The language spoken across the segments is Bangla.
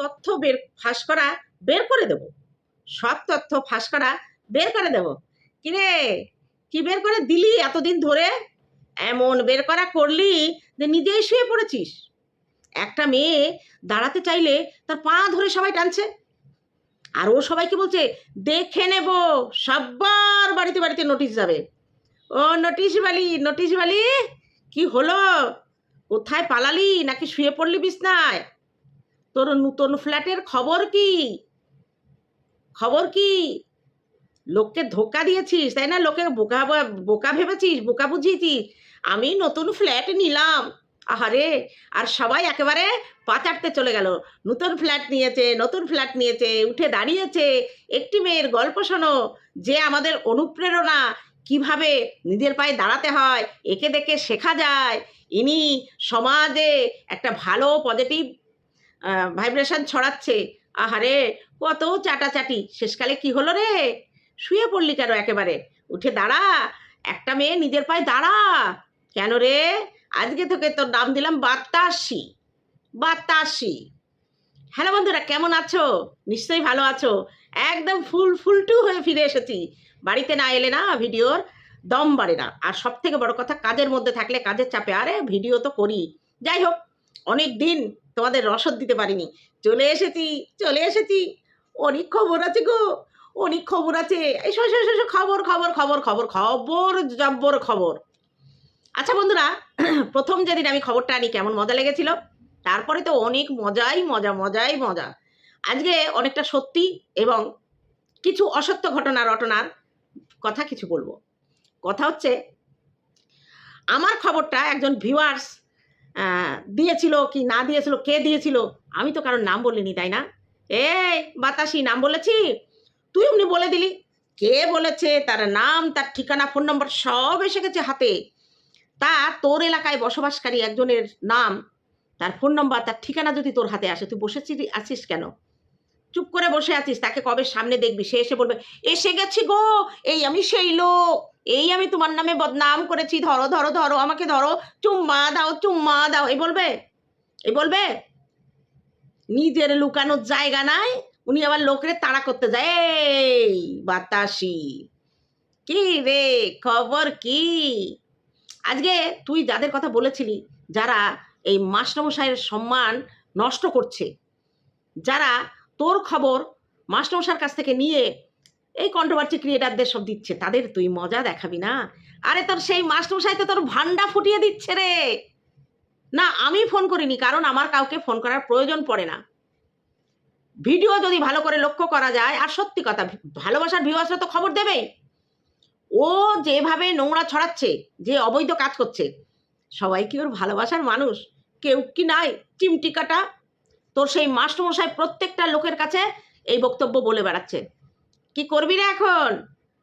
তথ্য বের, ফাঁস করা বের করে দেব। সব তথ্য ফাঁস করা বের করে দেব। কিরে? কি বের করে দিলি এতদিন ধরে? এমন বের করা করলি যে নিজেই শুয়ে পড়েছিস। একটা মেয়ে দাঁড়াতে চাইলে তার পা ধরে সবাই টানছে। আর ও সবাইকে বলছে, দেখে নেব, সব্বার বাড়িতে বাড়িতে নোটিশ যাবে। ও, নোটিশ বালি নোটিশ বালি? কি হলো? কোথায় পালালি? নাকি শুয়ে পড়লি বিছনায়? তোর নতুন ফ্ল্যাটের খবর কি? খবর কি? লোককে ধোকা দিয়েছিস, তাই না? লোকে বোকা বোকা ভেবেছিস, বোকা বুঝিয়েছিস। আমি নতুন ফ্ল্যাট নিলাম। আহারে, আর সবাই একেবারে পাচারতে চলে গেল। নতুন ফ্ল্যাট নিয়েছে, নতুন ফ্ল্যাট নিয়েছে, উঠে দাঁড়িয়েছে। একটি মেয়ের গল্প শোনো, যে আমাদের অনুপ্রেরণা। কীভাবে নিজের পায়ে দাঁড়াতে হয়, একে দেখে শেখা যায়। ইনি সমাজে একটা ভালো পজিটিভ ভাইব্রেশন ছড়াচ্ছে। আহারে, কত চাটাচাটি। শেষকালে কি হলো রে? শুয়ে পড়লি কেন একেবারে? উঠে দাঁড়া। একটা মেয়ে নিজের পায়ে দাঁড়া। কেন রে? আজকে তোকে তোর নাম দিলাম বাতাসি। বাতাসি। হ্যালো বন্ধুরা, কেমন আছো? নিশ্চয়ই ভালো আছো। একদম ফুল ফুলটু হয়ে ফিরে এসেছি। বাড়িতে না এলে না ভিডিওর দম বাড়ে না। আর সব থেকে বড় কথা, কাজের মধ্যে থাকলে কাজের চাপে। আরে, ভিডিও তো করি। যাই হোক, অনেক দিন তোমাদের রসদ দিতে পারিনি। চলে এসেছি চলে এসেছি। অনেক খবর আছে গো অনেক খবর আছে। শো, শো, শো, খবর খবর খবর খবর খবর জব্বর খবর। আচ্ছা বন্ধুরা প্রথম যেদিন আমি খবরটা আনি কেমন মজা লেগেছিল? তারপরে তো অনেক মজাই মজা মজাই মজা। আজকে অনেকটা সত্যি এবং কিছু অসত্য ঘটনা রটনার কথা কিছু বলব। কথা হচ্ছে আমার খবরটা একজন ভিউয়ার্স দিয়েছিল কি না দিয়েছিল, কে দিয়েছিল? আমি তো কারোর নাম বলিনি, তাই না? এই বাতাসি, নাম বলেছি? তুই এমনি বলে দিলি। কে বলেছে? তার নাম, তার ঠিকানা ফোন নম্বর সব এসে গেছে হাতে। তা তোর এলাকায় বসবাসকারী একজনের নাম, তার ফোন নম্বর তার ঠিকানা যদি তোর হাতে আসে, তুই বসেছিস, আছিস কেন? চুপ করে বসে আছিস, তাকে কবে সামনে দেখবি? সে এসে বলবে, এসে গেছি গো, এই আমি সেই লোক। এই আমি তোমার নামে বদনাম করেছি, ধরো ধরো ধরো, আমাকে ধরো, চুম্মা দাও চুম্মা দাও। এই বলবে? এই বলবে? নিজের লুকানোর জায়গা নাই, উনি আবার লোকের তাড়া করতে যায়। এই বাতাসি, কি রে, খবর কি? আজকে তুই যাদের কথা বলেছিলি, যারা এই মাস্টারমশাইয়ের সম্মান নষ্ট করছে, যারা তোর খবর মাস্টারমশার কাছ থেকে নিয়ে এই কন্ট্রোভার্সি ক্রিয়েটারদের সব দিচ্ছে। তাদের তুই মজা দেখাবি না। আরে তোর সেই মাস্টারমশাই তো তোর ভান্ডা ফুটিয়ে দিচ্ছে রে। না, আমি ফোন করিনি, কারণ আমার কাউকে ফোন করার প্রয়োজন পড়ে না। ভিডিও যদি ভালো করে লক্ষ্য করা যায়, আর সত্যি কথা ভালোবাসার ভিউয়ার্সরা তো খবর দেবেই। ও যেভাবে নোংরা ছড়াচ্ছে, যে অবৈধ কাজ করছে, সবাই কি ওর ভালোবাসার মানুষ? কেউ কি নাই? চিমটি কাটা? তোর সেই মাস্টারমশাই প্রত্যেকটা লোকের কাছে এই বক্তব্য বলে বেড়াচ্ছে। কি করবি রে এখন?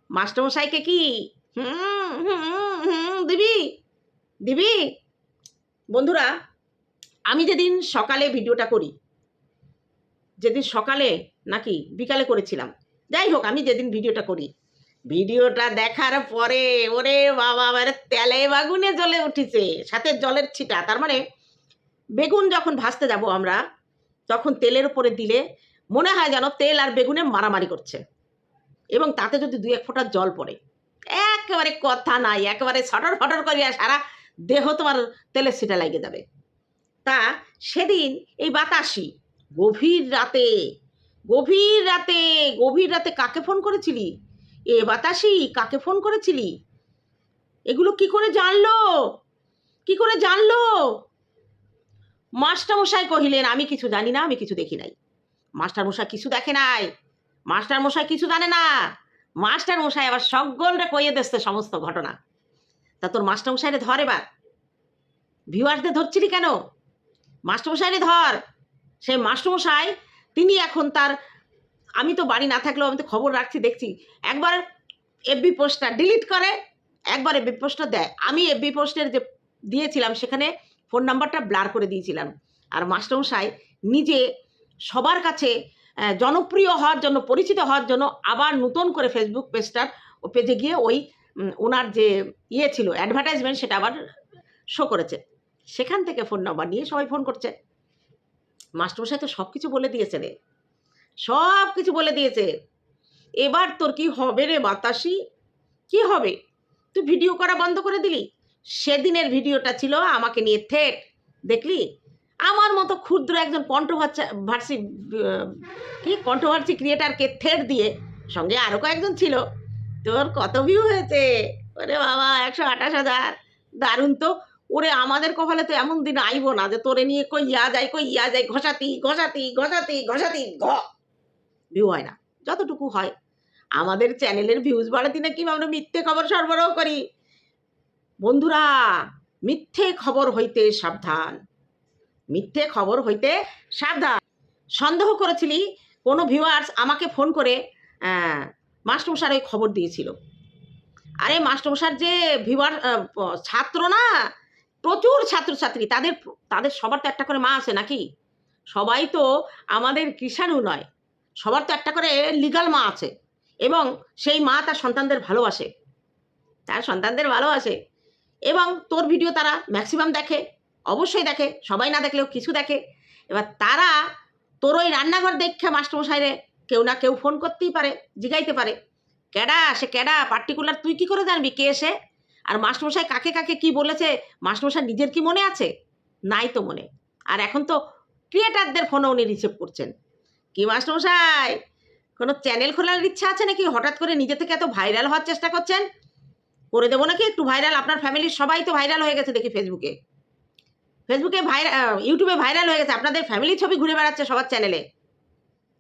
মাস্টারমশাইকে কি? হুম হুম হুম, দিবি? দিবি? বন্ধুরা, আমি যেদিন সকালে ভিডিওটা করি, যেদিন সকালে নাকি বিকালে করেছিলাম, যাই হোক, আমি যেদিন ভিডিওটা করি, ভিডিওটা দেখার পরে ওরে বাবা, আমার তেলে বাগুনে জ্বলে উঠেছে, সাথে জলের ছিটা, তার মানে বেগুন যখন ভাজতে যাব আমরা, তখন তেলের উপরে দিলে মনে হয় যেন তেল আর বেগুনে মারামারি করছে। এবং তাতে যদি দুই এক ফোঁটা জল পড়ে, একেবারে কথা নাই, একেবারে সটর ফটর করিয়া সারা দেহ তোমার তেলের ছিটা লাগে যাবে। তা সেদিন এই বাতাসি গভীর রাতে গভীর রাতে গভীর রাতে কাকে ফোন করেছিলি? এ বাতাসি, কাকে ফোন করেছিলি? এগুলো কি করে জানলো? কি করে জানলো? মাস্টারমশাই কহিলেন, আমি কিছু জানি না, আমি কিছু দেখি নাই। মাস্টারমশাই কিছু দেখে নাই। মাস্টারমশাই কিছু জানে না। মাস্টারমশাই আবার সকলটা কইয়ে দিচ্ছে সমস্ত ঘটনা। তা তোর মাস্টারমশাইরে ধর এবার। ভিউয়ার্সদের ধরছিলি কেন? মাস্টারমশাইরে ধর। সেই মাস্টারমশাই তিনি এখন তার, আমি তো বাড়ি না থাকলেও আমি তো খবর রাখছি, দেখছি। একবার এফবি পোস্টটা ডিলিট করে, একবার এফবি পোস্টটা দেয়। আমি এফবি পোস্টের যে দিয়েছিলাম, সেখানে ফোন নাম্বারটা ব্লার করে দিয়েছিলাম। আর মাস্টারমশাই নিজে সবার কাছে জনপ্রিয় হওয়ার জন্য, পরিচিত হওয়ার জন্য আবার নতুন করে ফেসবুক পেজটার পেজে গিয়ে ওই ওনার যে ইয়ে ছিল অ্যাডভার্টাইজমেন্ট সেটা আবার শো করেছে। সেখান থেকে ফোন নাম্বার নিয়ে সবাই ফোন করছে। মাস্টারমশাই তো সব কিছু বলে দিয়েছে রে। সব কিছু বলে দিয়েছে। এবার তোর কি হবে রে বাতাসি? কি হবে? তুই ভিডিও করা বন্ধ করে দিলি? সেদিনের ভিডিওটা ছিল আমাকে নিয়ে, থেট, দেখলি? আমার মতো ক্ষুদ্র একজন কন্ট্রোভার্সি ভার্সি কি কন্ট্রোভার্সি ক্রিয়েটারকে থেট দিয়ে সঙ্গে আরও কয়েকজন ছিল। তোর কত ভিউ হয়েছে? ওরে বাবা, একশো আঠাশ হাজার। দারুণ তো। ওরে, আমাদের কপালে তো এমন দিন আইব না যে তোরে নিয়ে কই ইয়া যায়, কই ইয়া যায়, ঘষাতি ঘষাতি ঘষাতি ঘষাতি, ঘ। ভিউ হয় না। যতটুকু হয়। আমাদের চ্যানেলের ভিউজ বাড়াতে নাকি আমরা মিথ্যে খবর সরবরাহ করি। বন্ধুরা, মিথ্যে খবর হইতে সাবধান। মিথ্যে খবর হইতে সাবধান। সন্দেহ করেছিলি কোনো ভিউয়ার্স আমাকে ফোন করে আহ, মাস্টারমশার ওই খবর দিয়েছিল। আরে মাস্টারমশার যে ভিউয়ার ছাত্র না প্রচুর ছাত্রছাত্রী তাদের তাদের সবার তো একটা করে মা আছে নাকি? সবাই তো আমাদের কৃষাণু নয় সবার তো একটা করে লিগাল মা আছে এবং সেই মা তার সন্তানদের ভালোবাসে। তার সন্তানদের ভালোবাসে এবং তোর ভিডিও তারা ম্যাক্সিমাম দেখে। অবশ্যই দেখে, সবাই না দেখলেও কিছু দেখে। এবার তারা তোর ওই রান্নাঘর দেখে মাস্টারমশাইরে কেউ না কেউ ফোন করতেই পারে, জিগাইতে পারে। ক্যাডা সে ক্যাডা পার্টিকুলার তুই কি করে জানবি কে এসে আর মাস্টারমশাই কাকে কাকে কি বলেছে? মাস্টারমশাই নিজের কি মনে আছে? নাই তো মনে। আর এখন তো ক্রিয়েটারদের ফোনও উনি রিসিভ করছেন। কি মাস্টারমশাই, কোনো চ্যানেল খোলার ইচ্ছা আছে নাকি? হঠাৎ করে নিজে থেকে এত ভাইরাল হওয়ার চেষ্টা করছেন? করে দেবো নাকি একটু ভাইরাল আপনার ফ্যামিলির সবাই তো ভাইরাল হয়ে গেছে দেখি ফেসবুকে ফেসবুকে ভাইরাল ইউটিউবে ভাইরাল হয়ে গেছে। আপনাদের ফ্যামিলির ছবি ঘুরে বেড়াচ্ছে সবার চ্যানেলে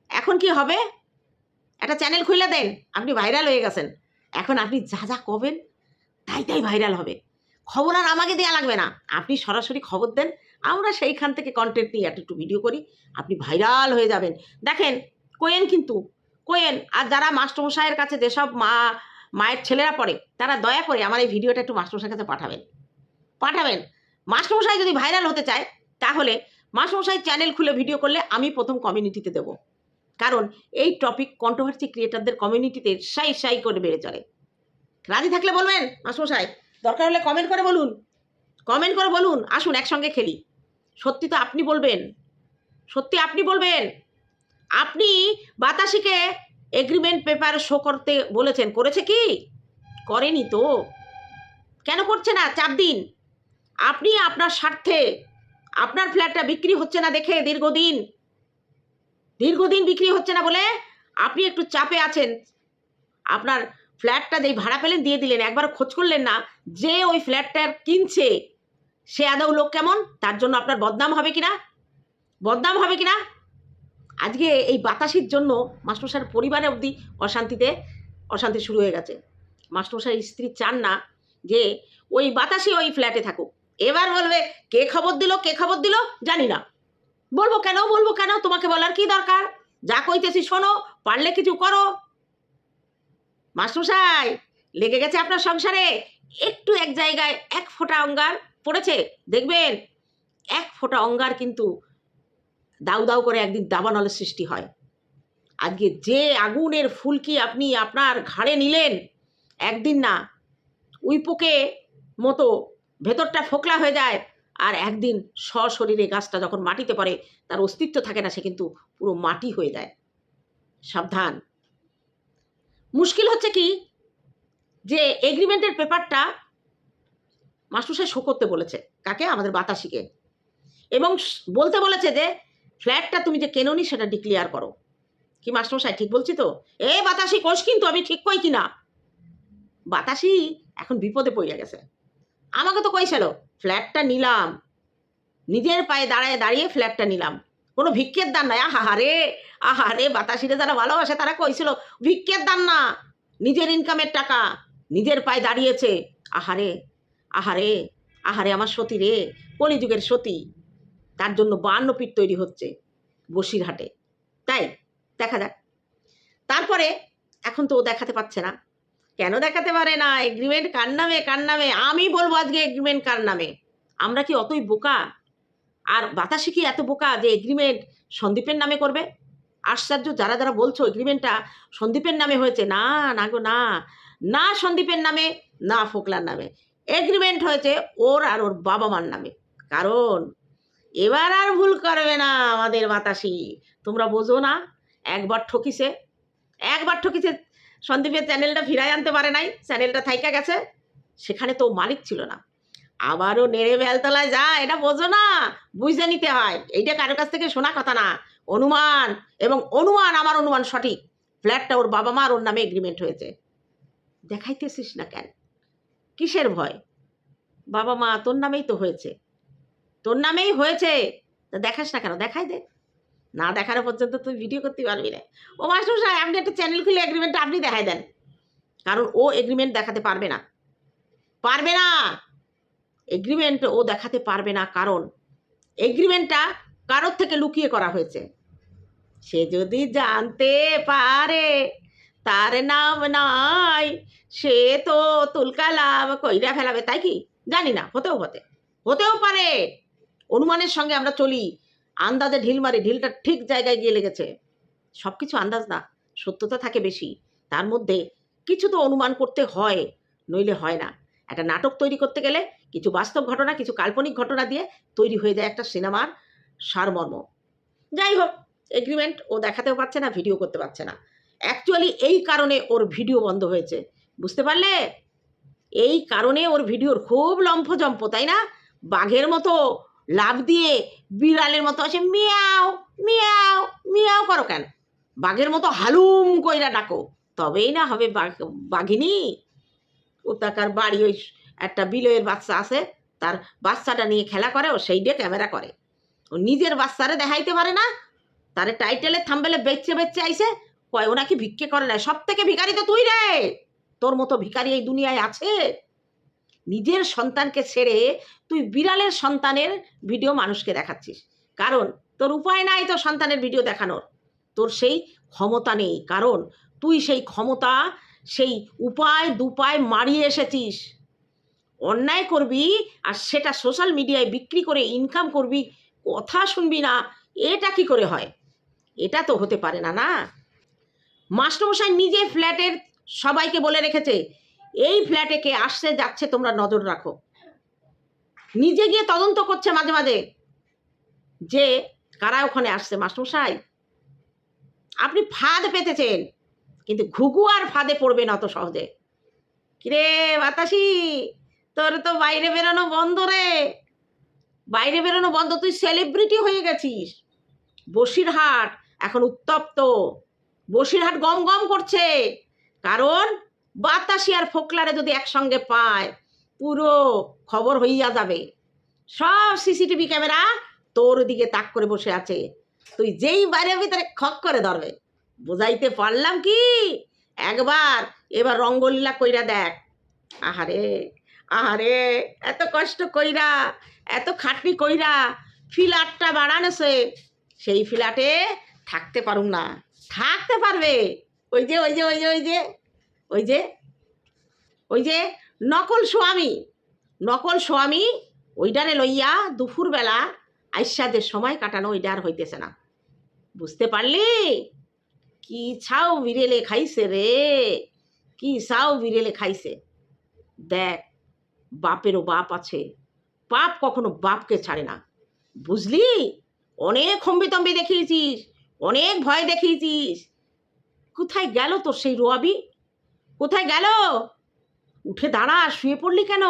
এখন কি হবে? একটা চ্যানেল খুলে দেন, আপনি ভাইরাল হয়ে গেছেন। এখন আপনি যা যা কবেন তাই তাই ভাইরাল হবে। খবর আর আমাকে দেওয়া লাগবে না। আপনি সরাসরি খবর দেন, আমরা সেইখান থেকে কন্টেন্ট নিয়ে একটু একটু ভিডিও করি, আপনি ভাইরাল হয়ে যাবেন। দেখেন, কোয়েন কিন্তু, কোয়েন, আর যারা মাস্টারমশাইয়ের কাছে যেসব মা, মায়ের ছেলেরা পড়ে, তারা দয়া করে আমার এই ভিডিওটা একটু মাস্টারমশাইয়ের কাছে পাঠাবেন। পাঠাবেন। মাস্টারমশাই যদি ভাইরাল হতে চায়, তাহলে মাস্টারমশাই চ্যানেল খুলে ভিডিও করলে আমি প্রথম কমিউনিটিতে দেবো। কারণ এই টপিক কন্ট্রোভার্সি ক্রিয়েটারদের কমিউনিটিতে সাই সাই করে বেড়ে চলে। রাজি থাকলে বলবেন মাস্টারমশাই? দরকার হলে কমেন্ট করে বলুন। কমেন্ট করে বলুন, আসুন একসঙ্গে খেলি। সত্যি তো আপনি বলবেন। সত্যি আপনি বলবেন। আপনি বাতাসিকে এগ্রিমেন্ট পেপার শো করতে বলেছেন। করেছে কি? করেনি তো। কেন করছে না? চাপ দিন। আপনি আপনার স্বার্থে আপনার ফ্ল্যাটটা বিক্রি হচ্ছে না দেখে দীর্ঘদিন দীর্ঘদিন বিক্রি হচ্ছে না বলে আপনি একটু চাপে আছেন। আপনার ফ্ল্যাটটা যেই ভাড়া পেলেন, দিয়ে দিলেন, একবার খোঁজ করলেন না যে ওই ফ্ল্যাটটা কিনছে, সে আদৌ লোক কেমন? তার জন্য আপনার বদনাম হবে কিনা? বদনাম হবে কিনা? আজকে এই বাতাসির জন্য মাস্টারমশাইয়ের পরিবারে অবধি অশান্তিতে, অশান্তি শুরু হয়ে গেছে। মাস্টারমশাইয়ের স্ত্রী চান না যে ওই বাতাসে ওই ফ্ল্যাটে থাকুক। এবার বলবে, কে খবর দিল, কে খবর দিল? জানি না। বলব কেন বলব কেন? তোমাকে বলার কি দরকার? যা কইতেছি শোনো, পারলে কিছু করো। মাস্টারমশাই, লেগে গেছে আপনার সংসারে। একটু এক জায়গায় এক ফোঁটা অঙ্গার পড়েছে, দেখবেন? এক ফোঁটা অঙ্গার কিন্তু দাউ দাউ করে একদিন দাবানলের সৃষ্টি হয়। আজকে যে আগুনের ফুলকি আপনি আপনার ঘাড়ে নিলেন, একদিন না, উইপোকে মতো ভেতরটা ফোকলা হয়ে যায়। আর একদিন সশরীরে গাছটা যখন মাটিতে পড়ে, তার অস্তিত্ব থাকে না, সে কিন্তু পুরো মাটি হয়ে যায়। সাবধান। মুশকিল হচ্ছে কি? যে এগ্রিমেন্টের পেপারটা মাস্টারসাহেব শো করতে বলেছে, কাকে? আমাদের বাতাসিকে। এবং বলতে বলেছে যে, ফ্ল্যাটটা তুমি যে কেননি, সেটা ডিক্লিয়ার করো। কি মাস্টারমশাই ঠিক বলছি তো? এ বাতাসি, কোষ কিন্তু আমি ঠিক কই কিনা? বাতাসি এখন বিপদে পড়ে গেছে। আমাকে তো কইছিল ফ্ল্যাটটা নিলাম। নিজের পায়ে দাঁড়ায় দাঁড়িয়ে ফ্ল্যাটটা নিলাম। কোনো ভিক্ষের দান নয় আহারে আহারে বাতাসিরে যারা ভালোবাসে তারা কইছিল, ভিক্ষের দান না, নিজের ইনকামের টাকা। নিজের পায়ে দাঁড়িয়েছে। আহারে আহারে আহারে আমার সতী রে, কলিযুগের সতী। তার জন্য বান্ন পিঠ তৈরি হচ্ছে বসিরহাটে। তাই, দেখা যাক। তারপরে, এখন তো ও দেখাতে পাচ্ছে না। কেন দেখাতে পারে না? এগ্রিমেন্ট কার নামে? কার নামে? আমি বলব আজকে এগ্রিমেন্ট কার নামে? আমরা কি অতই বোকা? আর বাতাসে কি এত বোকা যে এগ্রিমেন্ট সন্দীপের নামে করবে? আশ্চর্য, যারা যারা বলছো এগ্রিমেন্টটা সন্দীপের নামে হয়েছে, না না গো, না। না সন্দীপের নামে, না ফোকলার নামে। এগ্রিমেন্ট হয়েছে ওর আর ওর বাবা মার নামে। কারণ এবার আর ভুল করবে না আমাদের বাতাসি। তোমরা বোঝো না, একবার ঠকিছে একবার ঠকিছে সন্দীপের চ্যানেলটা ফিরাই আনতে পারে নাই, চ্যানেলটা থাইকা গেছে, সেখানে তো মালিক ছিল না। আবারও নেড়ে বেলতলায় যা, এটা বোঝো না, বুঝে নিতে হয়, এইটা কারও কাছ থেকে শোনা কথা না। অনুমান, এবং অনুমান, আমার অনুমান সঠিক, ফ্ল্যাটটা ওর বাবা মার, ওর নামে এগ্রিমেন্ট হয়েছে। দেখাইতেছিস না কেন? কিসের ভয়? বাবা মা, তোর নামেই তো হয়েছে। তোর নামেই হয়েছে। তা দেখাস না কেন? দেখাই দে। না দেখানো পর্যন্ত তুই ভিডিও করতে পারবি না। ও মাস্টার সাহেব আপনি একটা চ্যানেল খুলে এগ্রিমেন্টটা আপনি দেখাই দেন। কারণ ও এগ্রিমেন্ট দেখাতে পারবে না। পারবে না! এগ্রিমেন্ট ও দেখাতে পারবে না কারণ এগ্রিমেন্টটা কারোর থেকে লুকিয়ে করা হয়েছে। সে যদি জানতে পারে, তার নাম নাই, সে তো তুলকালাম কইরা ফেলাবে। তাই কি? জানি না, হতেও হতে। হতেও পারে। অনুমানের সঙ্গে আমরা চলি। আন্দাজে ঢিল মারি, ঢিলটা ঠিক জায়গায় গিয়ে লেগেছে। সব কিছু আন্দাজ না, সত্যতা থাকে বেশি। তার মধ্যে কিছু তো অনুমান করতে হয়, নইলে হয় না। একটা নাটক তৈরি করতে গেলে কিছু বাস্তব ঘটনা, কিছু কাল্পনিক ঘটনা দিয়ে তৈরি হয়ে যায় একটা সিনেমার সারমর্ম। যাই হোক এগ্রিমেন্ট ও দেখাতেও পারছে না ভিডিও করতে পারছে না। অ্যাকচুয়ালি এই কারণে ওর ভিডিও বন্ধ হয়েছে। বুঝতে পারলে? এই কারণে ওর ভিডিওর খুব লম্ফজম্প তাই না? বাঘের মতো লাভ দিয়ে বিড়ালের মতো আছে মিয়াও মিয়াও মিয়াও করো কেন? বাঘের মতো হালুম কইরা ডাকো। তবেই না হবে বাঘ, বাঘিনী। ও তাকার বাড়ি ওই একটা বিলয়ের বাচ্চা আছে, তার বাচ্চাটা নিয়ে খেলা করে, ও সেই দিয়ে ক্যামেরা করে। ও নিজের বাচ্চারে দেখাইতে পারে না, তারে টাইটেলে থাম্বেলে বেচছে বেচছে আইসে কয় ওনাকে ভিক্ষে করে না সব থেকে ভিখারি তো তুই রে! তোর মতো ভিখারি এই দুনিয়ায় আছে? নিজের সন্তানকে ছেড়ে তুই বিড়ালের সন্তানের ভিডিও মানুষকে দেখাচ্ছিস। কারণ তোর উপায় নাই তোর সন্তানের ভিডিও দেখানোর। তোর সেই ক্ষমতা নেই। কারণ তুই সেই ক্ষমতা, সেই উপায়, দুপায় মারিয়ে এসেছিস। অন্যায় করবি আর সেটা সোশ্যাল মিডিয়ায় বিক্রি করে ইনকাম করবি, কথা শুনবি না, এটা কি করে হয়? এটা তো হতে পারে না না? মাস্টারমশাই নিজে ফ্ল্যাটের সবাইকে বলে রেখেছে এই ফ্ল্যাটে কে আসছে, যাচ্ছে, তোমরা নজর রাখো। নিজে গিয়ে তদন্ত করছে মাঝে মাঝে যে কারা ওখানে আসছে, মাস্টারমশাই। আপনি ফাঁদ পেতেছেন, কিন্তু ঘুঘু আর ফাঁদে পড়বে না অত সহজে। কিরে বাতাসি, তোর তো বাইরে বেরোনো বন্ধ রে। বাইরে বেরোনো বন্ধ, তুই সেলিব্রিটি হয়ে গেছিস। বসিরহাট এখন উত্তপ্ত। বসিরহাট গম গম করছে। কারণ বাতাসি আর ফোকলারে যদি একসঙ্গে পায়, পুরো খবর হইয়া যাবে। সব সিসিটিভি ক্যামেরা তোর দিকে তাক করে বসে আছে। তুই যেই বাইরের ভিতরে খক করে ধরবে। বুঝাইতে পারলাম কি? একবার এবার রঙ্গলীলা কইরা দেখ। আহারে আহারে, এত কষ্ট কইরা, এত খাটনি কইরা ফ্ল্যাটটা বাড়ানোছে সেই ফ্ল্যাটে থাকতে পারুম না। থাকতে পারবে। ওই যে ওই যে ওই যে ওই যে। ওই যে ওই যে নকল স্বামী নকল স্বামী ওইটারে লইয়া দুপুরবেলা আইসাদের সময় কাটানো ওইটা আর হইতেছে না। বুঝতে পারলি? কি ছাও বিরেলে খাইছে রে, কি ছাও বিরেলে খাইছে। দেখ, বাপেরও বাপ আছে, বাপ কখনো বাপকে ছাড়ে না। বুঝলি? অনেক হম্বিতম্বি দেখিয়েছিস, অনেক ভয় দেখিয়েছিস। কোথায় গেল তোর সেই রোয়াবি? কোথায় গেল? উঠে দাঁড়া, শুয়ে পড়লি কেন?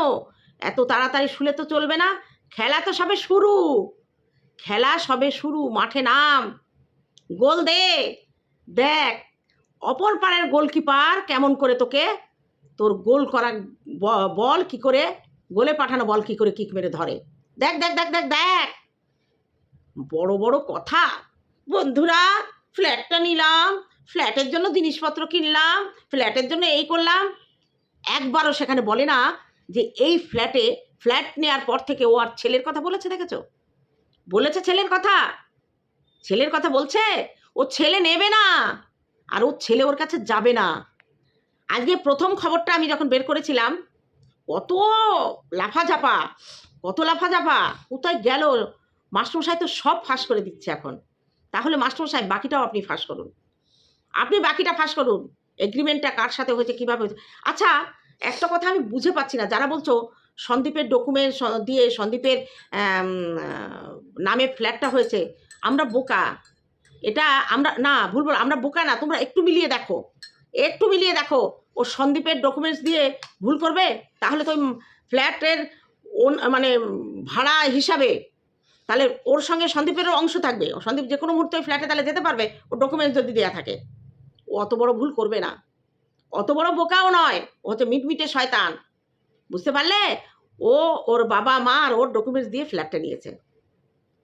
এত তাড়াতাড়ি শুলে তো চলবে না। খেলা তো সবে শুরু। খেলা সবে শুরু, মাঠে নাম। গোল দে। দেখ, অপর পাড়ের গোলকিপার কেমন করে তোকে? তোর গোল করা বল কি করে? গোলে পাঠানো বল কি করে কিক মেরে ধরে? দেখ দেখ দেখ দেখ দেখ। বড় বড় কথা। বন্ধুরা ফ্ল্যাটটা নিলাম। ফ্ল্যাটের জন্য জিনিসপত্র কিনলাম, ফ্ল্যাটের জন্য এই করলাম। একবারও সেখানে বলে না যে এই ফ্ল্যাটে ফ্ল্যাট নেওয়ার পর থেকে ও আর ছেলের কথা বলেছে, দেখেছ? বলেছে ছেলের কথা। ছেলের কথা বলছে, ও ছেলে নেবে না, আর ও ছেলে ওর কাছে যাবে না। আজকে প্রথম খবরটা আমি যখন বের করেছিলাম, কত লাফাঝাপা কত লাফাঝাপা, কোথায় গেল? মাস্টারমশাই তো সব ফাঁস করে দিচ্ছে এখন। তাহলে মাস্টারমশাই, বাকিটাও আপনি ফাঁস করুন। আপনি বাকিটা ফাঁস করুন। এগ্রিমেন্টটা কার সাথে হয়েছে, কীভাবে হয়েছে? আচ্ছা একটা কথা আমি বুঝে পাচ্ছি না। যারা বলছো সন্দীপের ডকুমেন্ট দিয়ে সন্দীপের নামে ফ্ল্যাটটা হয়েছে, আমরা বোকা। এটা আমরা, না, ভুল বল, আমরা বোকা না, তোমরা একটু মিলিয়ে দেখো। একটু মিলিয়ে দেখো, ও সন্দীপের ডকুমেন্টস দিয়ে ভুল করবে? তাহলে তো ফ্ল্যাটের মানে ভাড়া হিসাবে তাহলে ওর সঙ্গে সন্দীপেরও অংশ থাকবে। সন্দীপ যে কোনো মুহূর্তে ফ্ল্যাটে তাহলে যেতে পারবে ও ডকুমেন্টস যদি দেওয়া থাকে। অত বড় ভুল করবে না। অত বড় বোকাও নয়, ও হচ্ছে মিটমিটে শয়তান। বুঝতে পারলে? ও ওর বাবা মা আর ওর ডকুমেন্টস দিয়ে ফ্ল্যাটটা নিয়েছে।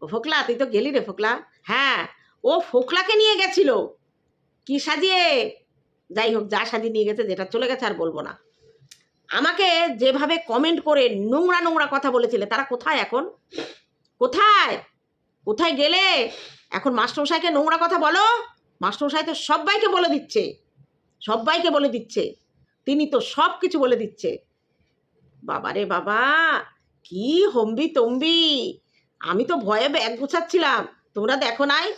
ও ফোকলা, তুই তো গেলি রে ফোকলা। হ্যাঁ ও ফোকলাকে নিয়ে গেছিল। কি সাজিয়ে? যাই হোক, যা সাজিয়ে নিয়ে গেছে, যেটা চলে গেছে আর বলব না। আমাকে যেভাবে কমেন্ট করে নোংরা নোংরা কথা বলেছিলে, তারা কোথায় এখন? কোথায়? কোথায় গেলে? এখন মাস্টারমশাইকে নোংরা কথা বলো। মাস্টারমশাই তো সবাইকে বলে দিচ্ছে। সবাইকে বলে দিচ্ছে। তিনি তো সব কিছু বলে দিচ্ছে। বাবারে বাবা, কি হম্বি তম্বি। আমি তো ভয়ে ব্যাগ গুছাচ্ছিলাম। তোমরা দেখো নাই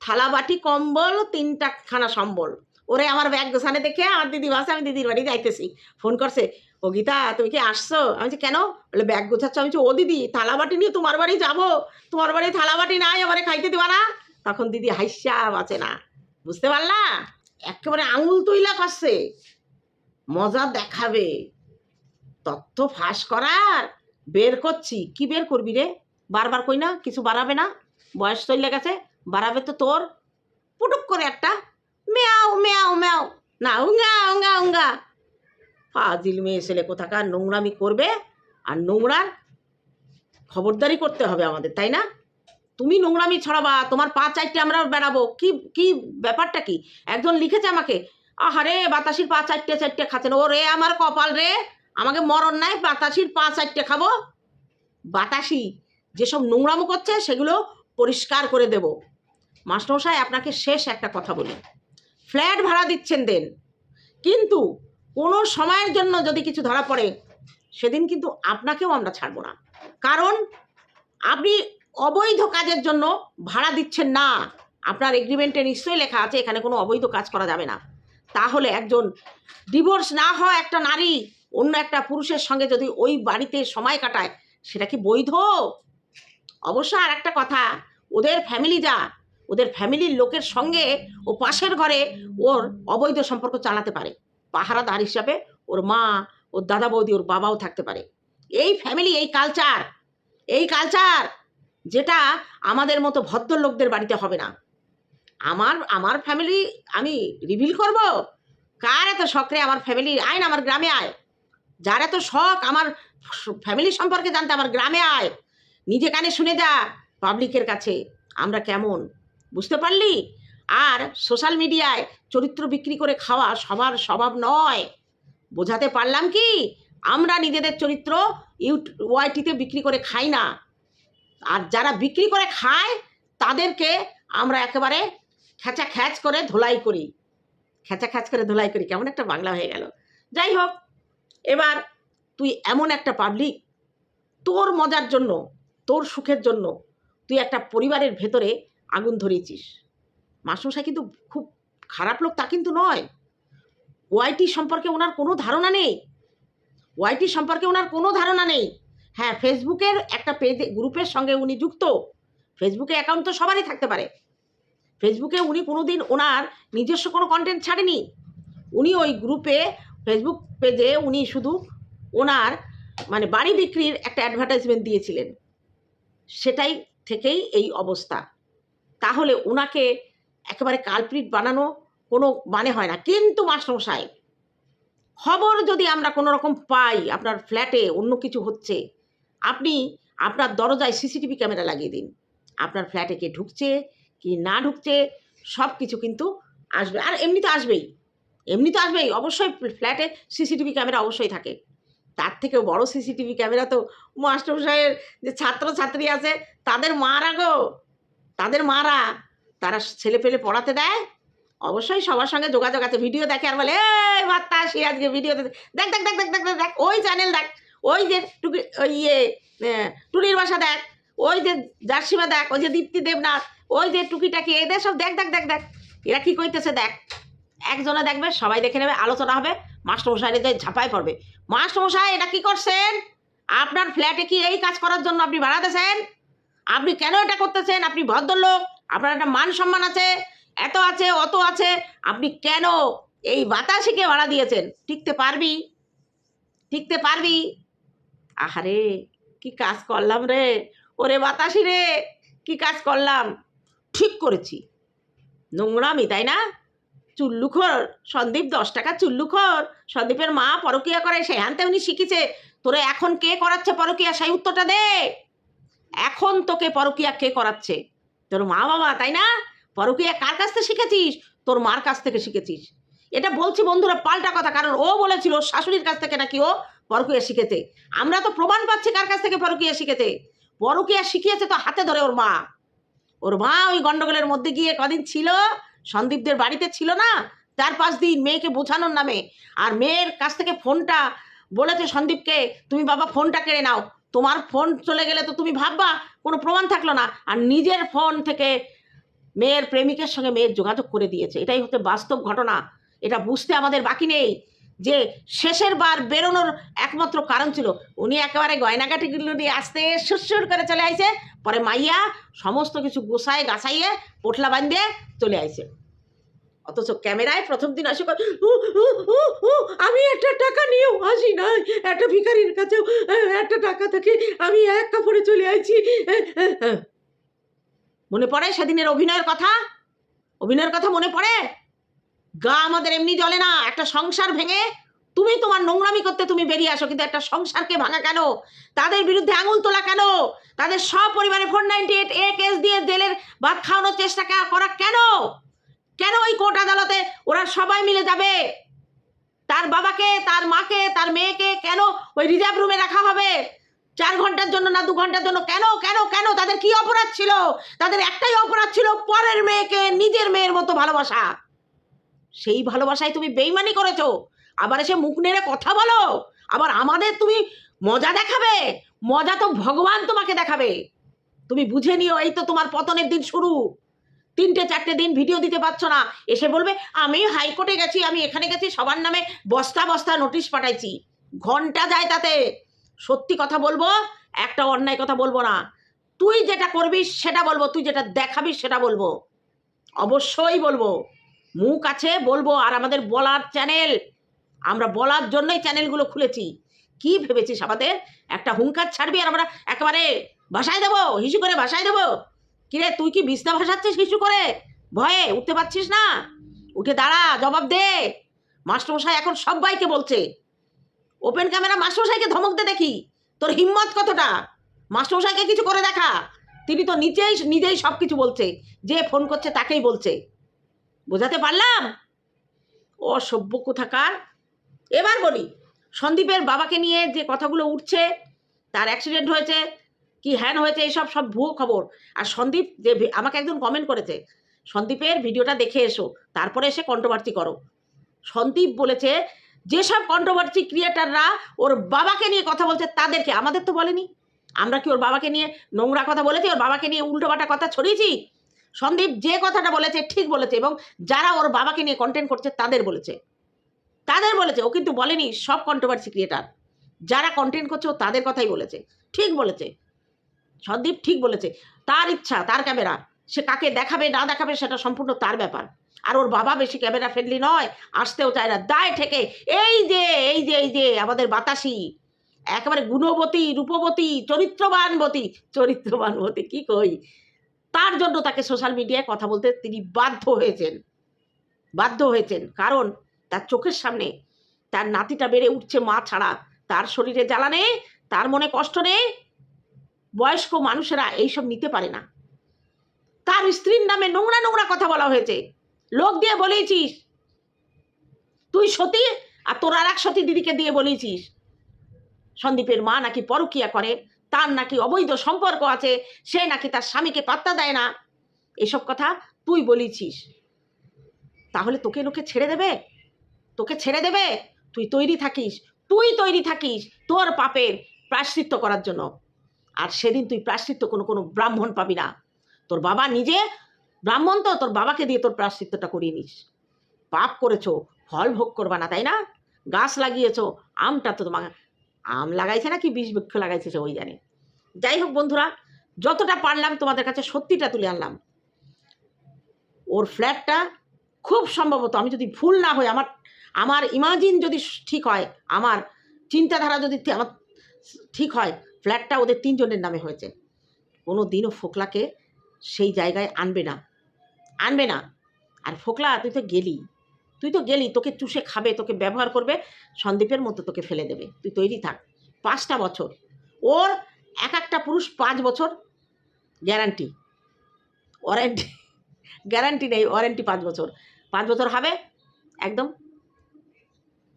থালা বাটি কম্বল তিনটা খানা সম্বল। ওরে আমার ব্যাগ গোছানে দেখে আমার দিদি ভাসে আমি দিদির বাড়ি যাইতেছি। ফোন করছে ও গীতা তুমি কি আসছো? আমি কেন? বলে, ব্যাগ গোছাচ্ছ। আমি ও দিদি থালা বাটি নিয়ে তোমার বাড়ি যাব। তোমার বাড়ি থালা বাটি নাই, আমারে খাইতে দিবা না? তখন দিদি হাইসা বাঁচে না। বুঝতে পারলা? একেবারে আঙুল তুইলা করছে মজা দেখাবে। তথ্য ফাঁস করার। বের করছি। কি বের করবি রে? বারবার কই না? কিছু বাড়াবে না? বয়স চলে গেছে। বাড়াবে তো তোর। পুটুক করে একটা। মেয়াও মেয়াও মেয়াও। না, উঙ্গা উঙ্গা উঙ্গা। ফাজিল মেয়ে ছেলে কোথাকার নোংরামি করবে? আর নোংরার খবরদারি করতে হবে আমাদের, তাই না? তুমি নোংরামি ছড়াবা, তোমার পা চারটে আমরা বেড়াবো। কি কি ব্যাপারটা কি? একজন লিখেছে আমাকে, আহারে, বাতাসির পা চারটে চারটে খাচ্ছেন ও রে, আমার কপাল রে, আমাকে মরণ নাই, বাতাসির পা চারটে খাব। বাতাসি, যেসব নোংরামো করছে, সেগুলো পরিষ্কার করে দেব। মাস্টারমশাই, আপনাকে শেষ একটা কথা বলি। ফ্ল্যাট ভাড়া দিচ্ছেন দেন। কিন্তু কোনো সময়ের জন্য যদি কিছু ধরা পড়ে, সেদিন কিন্তু আপনাকেও আমরা ছাড়বো না। কারণ আপনি অবৈধ কাজের জন্য ভাড়া দিচ্ছেন না। আপনার এগ্রিমেন্টে নিশ্চয়ই লেখা আছে, এখানে কোনো অবৈধ কাজ করা যাবে না। তাহলে একজন ডিভোর্স না হওয়া একটা নারী অন্য একটা পুরুষের সঙ্গে যদি ওই বাড়িতে সময় কাটায়, সেটা কি বৈধ? অবশ্য আর একটা কথা, ওদের ফ্যামিলি যা, ওদের ফ্যামিলির লোকের সঙ্গে ও পাশের ঘরে ওর অবৈধ সম্পর্ক চালাতে পারে। পাহারাদার হিসাবে ওর মা, ওর দাদা বৌদি, ওর বাবাও থাকতে পারে। এই ফ্যামিলি এই কালচার এই কালচার যেটা আমাদের মতো ভদ্রলোকদের বাড়িতে হবে না। আমার আমার ফ্যামিলি আমি রিভিল করব। কার এত শখরে আমার ফ্যামিলি আয় না, আমার গ্রামে আয়। যার এত শখ আমার ফ্যামিলি সম্পর্কে জানতে আমার গ্রামে আয়। নিজে কানে শুনে যা পাবলিকের কাছে। আমরা কেমন? বুঝতে পারলি? আর সোশ্যাল মিডিয়ায় চরিত্র বিক্রি করে খাওয়া সবার স্বভাব নয়। বোঝাতে পারলাম কি? আমরা নিজেদের চরিত্র ইউট ওয়াইটিতে বিক্রি করে খাই না। আর যারা বিক্রি করে খায়, তাদেরকে আমরা একেবারে খেঁচা খ্যাচ করে ধোলাই করি। খেঁচা খ্যাচ করে ধোলাই করি। কেমন একটা বাংলা হয়ে গেল। যাই হোক, এবার তুই এমন একটা পাবলিক তোর মজার জন্য, তোর সুখের জন্য তুই একটা পরিবারের ভেতরে আগুন ধরিয়েছিস। মাসমশাই কিন্তু খুব খারাপ লোক তা কিন্তু নয়। ওয়াইটি সম্পর্কে ওনার কোনো ধারণা নেই। ওয়াইটি সম্পর্কে ওনার কোনো ধারণা নেই। হ্যাঁ ফেসবুকের একটা পেজ, গ্রুপের সঙ্গে উনি যুক্ত। ফেসবুকে অ্যাকাউন্ট তো সবারই থাকতে পারে। ফেসবুকে উনি কোনো দিন ওনার নিজস্ব কোনো কন্টেন্ট ছাড়েনি। উনি ওই গ্রুপে, ফেসবুক পেজে উনি শুধু ওনার মানে বাড়ি বিক্রির একটা অ্যাডভার্টাইজমেন্ট দিয়েছিলেন। সেটাই থেকেই এই অবস্থা। তাহলে ওনাকে একেবারে কালপ্রিট বানানো কোনো মানে হয় না। কিন্তু মাস্টারমশাই, খবর যদি আমরা কোনো রকম পাই, আপনার ফ্ল্যাটে অন্য কিছু হচ্ছে আপনি আপনার দরজায় সিসিটিভি ক্যামেরা লাগিয়ে দিন। আপনার ফ্ল্যাটে কে ঢুকছে, কি না ঢুকছে সব কিছু কিন্তু আসবে। আর এমনি তো আসবেই। এমনি তো আসবেই। অবশ্যই ফ্ল্যাটে সিসিটিভি ক্যামেরা অবশ্যই থাকে। তার থেকেও বড় সিসিটিভি ক্যামেরা তো মাস্টারমশাইয়ের যে ছাত্রছাত্রী আছে, তাদের মারা গো। তাদের মারা। তারা ছেলে পেলে পড়াতে দেয়। অবশ্যই সবার সঙ্গে যোগাযোগ আছে। ভিডিও দেখে আর বলে, এই ভাত আসি আজকে ভিডিও দেখ দেখ দেখ দেখ দেখ দেখ ওই চ্যানেল দেখ। ওই যে টুকি, ওই ইয়ে টুনির বাসা দেখ, ওই যে জার্সিমা দেখ, ওই যে দীপ্তি দেবনাথ, ওই যে টুকিটাকি এদের সব দেখ দেখ দেখ দেখ। এরা কি কইতেছে দেখ। একজনে দেখবে, সবাই দেখে নেবে, আলোচনা হবে, মাস্টারমশাই যে ঝাঁপায় পড়বে। মাস্টারমশাই, এটা কি করছেন? আপনার ফ্ল্যাটে কি এই কাজ করার জন্য আপনি ভাড়া দিয়েছেন আপনি কেন এটা করতেছেন? আপনি ভদ্রলোক, আপনার একটা মান সম্মান আছে, এত আছে, অত আছে, আপনি কেন এই বাতাসিকে ভাড়া দিয়েছেন? টিকতে পারবি? টিকতে পারবি? আহারে, কি কাজ করলাম রে? ওরে বাতাসি রে, কি কাজ করলাম? ঠিক করেছি। নোংরামি, তাই না? চুল্লুখোর, সন্দীপ দশ টাকা চুল্লুখোর, সন্দীপের মা পরকিয়া করে, সে হানতে উনি শিখেছে, তোরে এখন কে করাচ্ছে পরকিয়া? সেই উত্তরটা দে। এখন তোকে পরকিয়া কে করাচ্ছে? তোর মা বাবা, তাই না? পরকিয়া কার কাছ থেকে শিখেছিস? তোর মার কাছ থেকে শিখেছিস। এটা বলছি বন্ধুরা, পাল্টা কথা, কারণ ও বলেছিল, শাশুড়ির কাছ থেকে নাকি ও পরকিয়া শিখেছে আমরা তো প্রমাণ পাচ্ছি কার কাছ থেকে পরকিয়া শিখেছে পরকিয়া শিখিয়েছে তো হাতে ধরে ওর মা। ওর মা ওই গন্ডগোলের মধ্যে গিয়ে কদিন ছিল, সন্দীপদের বাড়িতে ছিল না, চার পাঁচ দিন মেয়েকে বোঝানোর নামে। আর মেয়ের কাছ থেকে ফোনটা বলেছে সন্দীপকে, তুমি বাবা ফোনটা কেড়ে নাও। তোমার ফোন চলে গেলে তো তুমি ভাববা, কোনো প্রমাণ থাকল না। আর নিজের ফোন থেকে মেয়ের প্রেমিকের সঙ্গে মেয়ের যোগাযোগ করে দিয়েছে। এটাই হচ্ছে বাস্তব ঘটনা। এটা বুঝতে আমাদের বাকি নেই। যে শেষের বার বেরোনোর একমাত্র কারণ ছিল। উনি একেবারে গয়নাগাটিগুলো নিয়ে আসতে সুরসুর করে চলে আইছে। পরে মাইয়া সমস্ত কিছু গোসায় গাছাইয়ে পোটলা বাঁধে চলে আইছে। অথচ ক্যামেরায় প্রথম দিন আসে কয়, "উ, উ, উ, উ, আমি একটা টাকা নিয়েও আসি না একটা ভিখারির কাছেও একটা টাকা থেকে আমি এক কাপড়ে চলে আইছি। আহ, আহ, আহ।" মনে পড়ে সেদিনের অভিনয়ের কথা? অভিনয়ের কথা মনে পড়ে? গা আমাদের এমনি জ্বলে না, একটা সংসার ভেঙে তুমি তোমার নোংরামি করতে তুমি বেরিয়ে আসো, কিন্তু একটা সংসারকে ভাঙা কেন? তাদের বিরুদ্ধে আঙুল তোলা কেন? তাদের সব পরিবারে four ninety eight A case দিয়ে জেলের ভাত খাওয়ানোর চেষ্টা করা কেন? কেন ওই কোর্ট আদালতে ওরা সবাই মিলে যাবে? তার বাবাকে, তার মাকে, তার মেয়েকে কেন ওই রিজার্ভ রুমে রাখা হবে? চার ঘণ্টার জন্য না দু ঘণ্টার জন্য কেন কেন কেন? তাদের কি অপরাধ ছিল? তাদের একটাই অপরাধ ছিল পরের মেয়েকে নিজের মেয়ের মতো ভালোবাসা। সেই ভালোবাসায় তুমি বেইমানি করেছ। আবার এসে মুখ নেড়ে কথা বলো। আবার আমাদের তুমি মজা দেখাবে। মজা তো ভগবান তোমাকে দেখাবে। তুমি বুঝে নিও, এই তো তোমার পতনের দিন শুরু। তিনটে চারটে দিন ভিডিও দিতে পারছ না। এসে বলবে, আমি হাইকোর্টে গেছি, আমি এখানে গেছি, সবার নামে বস্তা বস্তা নোটিশ পাঠাইছি। ঘণ্টা যায় তাতে। সত্যি কথা বলব, একটা অন্যায় কথা বলব না। তুই যেটা করবি সেটা বলব, তুই যেটা দেখাবি সেটা বলব। অবশ্যই বলব। মুখ আছে বলব আর আমাদের বলার চ্যানেল আমরা বলার জন্যই চ্যানেলগুলো খুলেছি। কি ভেবেছিস আমাদের? একটা হুঙ্কার ছাড়বি আর আমরা একেবারে ভাষায় দেবো, হিসু করে ভাষায় দেবো। কিরে, তুই কি বিছনা ভাসাচ্ছিস হিসু করে? ভয়ে উঠতে পারছিস না? উঠে দাঁড়া, জবাব দে। মাস্টারমশাই এখন সবাইকে বলছে ওপেন ক্যামেরা মাস্টারমশাইকে ধমক দে দেখি, তোর হিম্মত কতটা? মাস্টারমশাইকে কিছু করে দেখা। তিনি তো নিজেই নিজেই সব কিছু বলছে, যে ফোন করছে তাকেই বলছে। বোঝাতে পারলাম? অসভ্য কোথাকার। এবার বলি, সন্দীপের বাবাকে নিয়ে যে কথাগুলো উঠছে, তার অ্যাক্সিডেন্ট হয়েছে, কি হ্যান হয়েছে, এইসব সব ভুয়ো খবর। আর সন্দীপ যে আমাকে একজন কমেন্ট করেছে, সন্দীপের ভিডিওটা দেখে এসো, তারপরে এসে কন্ট্রোভার্সি করো। সন্দীপ বলেছে, যেসব কন্ট্রোভার্সি ক্রিয়েটাররা ওর বাবাকে নিয়ে কথা বলছে, তাদেরকে, আমাদের তো বলেনি। আমরা কি ওর বাবাকে নিয়ে নোংরা কথা বলেছি, ওর বাবাকে নিয়ে উল্টোপাল্টা কথা ছড়িয়েছি? সন্দীপ যে কথাটা বলেছে, ঠিক বলেছে এবং যারা ওর বাবাকে নিয়ে কন্টেন্ট করছে, তাদের বলেছে। তাদের বলেছে, ও কিন্তু বলেনি, সব কন্ট্রোভার্সি ক্রিয়েটার যারা কন্টেন্ট করছে, ও তাদের কথাই বলেছে। ঠিক বলেছে। সন্দীপ ঠিক বলেছে। তার ইচ্ছা, তার ক্যামেরা সে কাকে দেখাবে, না দেখাবে, সেটা সম্পূর্ণ তার ব্যাপার। আর ওর বাবা বেশি ক্যামেরা ফ্রেন্ডলি নয়, আসতেও চায় না। দায় ঠেকে। এই যে এই যে এই যে, আমাদের বাতাসি, একেবারে গুণবতী, রূপবতী, চরিত্রবানবতী চরিত্রবানবতী, কি কই? তার জন্য তাকে সোশ্যাল মিডিয়ায় কথা বলতে তিনি বাধ্য হয়েছেন। বাধ্য হয়েছেন। কারণ তার চোখের সামনে তার নাতিটা বেড়ে উঠছে মা ছাড়া। তার শরীরে জ্বালা নেই, তার মনে কষ্ট নেই। বয়স্ক মানুষেরা এইসব নিতে পারে না। তার স্ত্রীর নামে নোংরা নোংরা কথা বলা হয়েছে। লোক দিয়ে বলেছিস তুই সতী আর তোর আর এক সতী দিদিকে দিয়ে বলেছিস সন্দীপের মা নাকি পরকিয়া করে। তার নাকি অবৈধ সম্পর্ক আছে, সে নাকি তার স্বামীকে পাত্তা দেয় না। এসব কথা তুই বলেছিস। তাহলে তোকে লোকে ছেড়ে দেবে? তোকে ছেড়ে দেবে? তুই তৈরি থাকিস। তুই তৈরি থাকিস তোর পাপের প্রায়শ্চিত্ত করার জন্য। আর সেদিন তুই প্রায়শ্চিত্ত কোনো কোনো ব্রাহ্মণ পাবি না। তোর বাবা নিজে ব্রাহ্মণ তো, তোর বাবাকে দিয়ে তোর প্রায়শ্চিত্তটা করিয়ে নিস। পাপ করেছ, ফল ভোগ করবা না, তাই না? গাছ লাগিয়েছো, আমটা তো তোমার আম লাগাইছে না কি বিষ বৃক্ষ লাগাইছে সে, ওই জানে। যাই হোক বন্ধুরা, যতটা পারলাম তোমাদের কাছে সত্যিটা তুলে আনলাম। ওর ফ্ল্যাটটা খুব সম্ভবত, আমি যদি ভুল না হই, আমার আমার ইমাজিন যদি ঠিক হয়, আমার চিন্তাধারা যদি আমার ঠিক হয় ফ্ল্যাটটা ওদের তিনজনের নামে হয়েছে। কোনো দিনও ফোকলাকে সেই জায়গায় আনবে না। আনবে না। আর ফোকলা, তুই তো গেলি। তুই তো গেলি, তোকে চুষে খাবে, তোকে ব্যবহার করবে, সন্দীপের মতো তোকে ফেলে দেবে। তুই তৈরি থাক। পাঁচটা বছর। ওর এক একটা পুরুষ পাঁচ বছর। গ্যারান্টি। ওয়ারেন্টি। গ্যারান্টি নেই, ওয়ারেন্টি পাঁচ বছর। পাঁচ বছর হবে? একদম।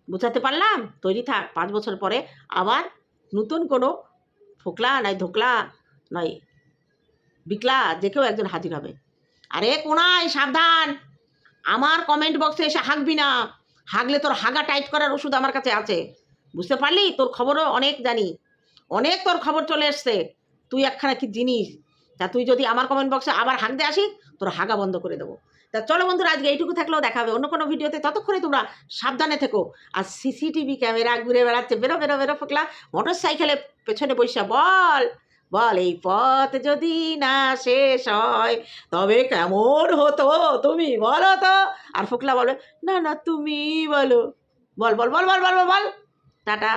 বোঝাতে পারলাম? তৈরি থাক। পাঁচ বছর পরে আবার নতুন কোনো ফোকলা নয় ধোকলা নয়, বিকলা যে কেউ একজন হাজির হবে। আরে কোনায়, সাবধান! আমার কমেন্ট বক্সে এসে হাঁকবি না। হাগলে তোর হাগা টাইট করার ওষুধ আমার কাছে আছে। বুঝতে পারলি? তোর খবরও অনেক জানি। অনেক তোর খবর চলে এসছে। তুই একখানা কি জিনিস? তা তুই যদি আমার কমেন্ট বক্সে আবার হাঁকতে আসিস, তোর হাগা বন্ধ করে দেবো। তা চলো বন্ধুরা, আজকে এইটুকু থাকলেও দেখা হবে। অন্য কোনো ভিডিওতে ততক্ষণে তোমরা সাবধানে থেকো। আর সিসিটিভি ক্যামেরা ঘুরে বেড়াচ্ছে। বেরো বেরো বেরো, ফোকলা। মোটর সাইকেলে পেছনে বসে বল। বল, পথ যদি না শেষ হয়, তবে কেমন হতো তুমি বলো তো? আর ফুকলা বলবে, না না, তুমি বলো। বল বল বল বল বল বল বল। টাটা,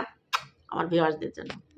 আমার ভিউয়ার্সদের জন্য।